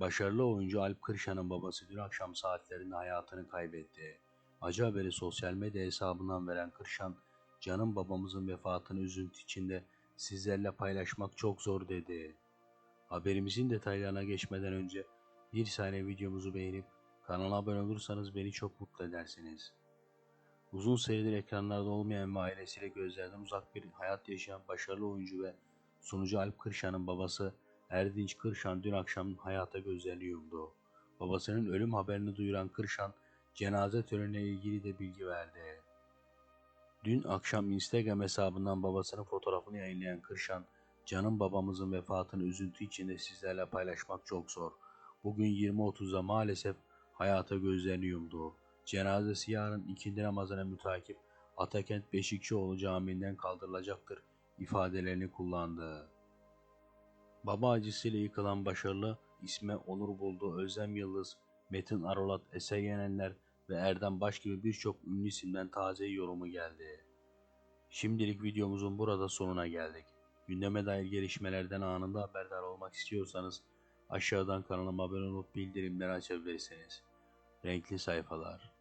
Başarılı oyuncu Alp Kırşan'ın babası dün akşam saatlerinde hayatını kaybetti. Acı haberi sosyal medya hesabından veren Kırşan, canım babamızın vefatını üzüntü içinde sizlerle paylaşmak çok zor dedi. Haberimizin detaylarına geçmeden önce bir saniye videomuzu beğenip kanala abone olursanız beni çok mutlu edersiniz. Uzun süredir ekranlarda olmayan ve ailesiyle gözlerden uzak bir hayat yaşayan başarılı oyuncu ve sunucu Alp Kırşan'ın babası Erdinç Kırşan dün akşam hayata gözlerini yumdu. Babasının ölüm haberini duyuran Kırşan, cenaze törenine ilgili de bilgi verdi. Dün akşam Instagram hesabından babasının fotoğrafını yayınlayan Kırşan, canım babamızın vefatını üzüntü içinde sizlerle paylaşmak çok zor. Bugün 20.30'da maalesef hayata gözlerini yumdu. Cenazesi yarın ikindi namazına mütakip Atakent Beşikçioğlu Camii'nden kaldırılacaktır ifadelerini kullandı. Baba acısıyla yıkılan başarılı isme onur buldu Özlem Yıldız, Metin Arolat, Eser Yenenler ve Erdem Baş gibi birçok ünlü isimden taze yorumu geldi. Şimdilik videomuzun burada sonuna geldik. Gündeme dair gelişmelerden anında haberdar olmak istiyorsanız aşağıdan kanalıma abone olup bildirimleri açabilirsiniz. Renkli sayfalar.